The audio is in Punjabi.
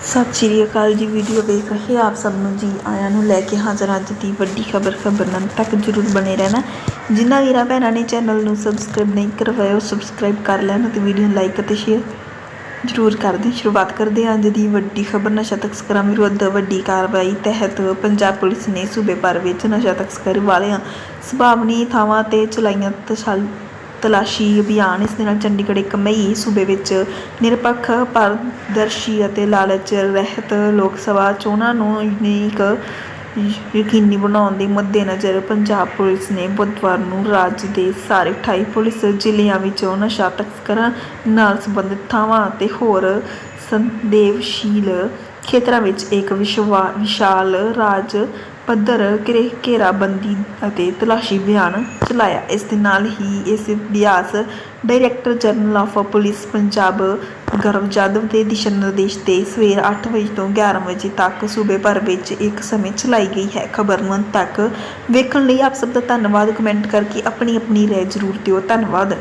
ਸਤਿ ਸ਼੍ਰੀ ਅਕਾਲ ਜੀ ਵੀਡੀਓ ਵੇਖ ਰਹੇ ਆਪ ਸਭ ਨੂੰ ਜੀ ਆਇਆਂ ਨੂੰ ਲੈ ਕੇ ਹਾਜ਼ਰ ਅੱਜ ਦੀ ਵੱਡੀ ਖਬਰ ਖਬਰ ਤੱਕ ਜਰੂਰ ਬਣੇ ਰਹਿਣਾ। ਜਿਨ੍ਹਾਂ ਵੀਰਾਂ ਭੈਣਾਂ ਨੇ ਚੈਨਲ ਨੂੰ ਸਬਸਕ੍ਰਾਈਬ ਨਹੀਂ ਕਰਵਾਇਆ, ਉਹ ਸਬਸਕ੍ਰਾਈਬ ਕਰ ਲੈਣ ਅਤੇ ਵੀਡੀਓ ਨੂੰ ਲਾਈਕ ਅਤੇ ਸ਼ੇਅਰ ਜਰੂਰ ਕਰ ਦੇਣ। ਸ਼ੁਰੂਆਤ ਕਰਦੇ ਹਾਂ ਅੱਜ ਦੀ ਵੱਡੀ ਖਬਰ। ਨਸ਼ਾ ਤਸਕਰਾਂ ਵਿਰੁੱਧ ਵੱਡੀ ਕਾਰਵਾਈ ਤਹਿਤ ਪੰਜਾਬ ਪੁਲਿਸ ਨੇ ਸੂਬੇ ਭਰ ਵਿੱਚ ਨਸ਼ਾ ਤਸਕਰੀ ਵਾਲਿਆਂ ਸੁਭਾਵਨੀ ਥਾਵਾਂ ਤੇ ਚਲਾਈਆਂ ਤਸ਼ਾਲ ਤਲਾਸ਼ੀ ਅਭਿਆਨ, ਇਸ ਦੇ ਨਾਲ ਚੰਡੀਗੜ੍ਹ ਇੱਕ ਮਈ ਸੂਬੇ ਵਿੱਚ ਨਿਰਪੱਖ, ਪਾਰਦਰਸ਼ੀ ਅਤੇ ਲਾਲਚ ਰਹਿਤ ਲੋਕ ਸਭਾ ਚੋਣਾਂ ਨੂੰ ਯੂਨੀਕ ਯਕੀਨੀ ਬਣਾਉਣ ਦੇ ਮੱਦੇਨਜ਼ਰ ਪੰਜਾਬ ਪੁਲਿਸ ਨੇ ਬੁੱਧਵਾਰ ਨੂੰ ਰਾਜ ਦੇ ਸਾਰੇ 28 ਪੁਲਿਸ ਜ਼ਿਲ੍ਹਿਆਂ ਵਿੱਚੋਂ ਨਸ਼ਾ ਤਸਕਰਾਂ ਨਾਲ ਸੰਬੰਧਿਤ ਥਾਵਾਂ ਅਤੇ ਹੋਰ ਸੰਦੇਵਸ਼ੀਲ ਖੇਤਰਾਂ ਵਿੱਚ ਇੱਕ ਵਿਸ਼ਵਾ, ਵਿਸ਼ਾਲ ਰਾਜ ਪੱਧਰ ਘੇਰੇ ਘੇਰਾਬੰਦੀ ਅਤੇ ਤਲਾਸ਼ੀ ਅਭਿਆਨ ਚਲਾਇਆ। ਇਸ ਦੇ ਨਾਲ ਹੀ ਇਸ ਅਭਿਆਸ director general of police Punjab Gaurav Yadav ਦੇ ਦਿਸ਼ਾ ਨਿਰਦੇਸ਼ ਤੇ ਸਵੇਰ ਅੱਠ ਵਜੇ ਤੋਂ 11 ਵਜੇ ਤੱਕ ਸੂਬੇ ਭਰ ਵਿੱਚ ਇੱਕ ਸਮੇਂ ਚਲਾਈ ਗਈ ਹੈ। ਖਬਰ ਨੂੰ ਅੰਤ ਤੱਕ ਵੇਖਣ ਲਈ ਆਪ ਸਭ ਦਾ ਧੰਨਵਾਦ। ਕਮੈਂਟ ਕਰਕੇ ਆਪਣੀ ਆਪਣੀ ਰਾਏ ਜ਼ਰੂਰ ਦਿਓ। ਧੰਨਵਾਦ।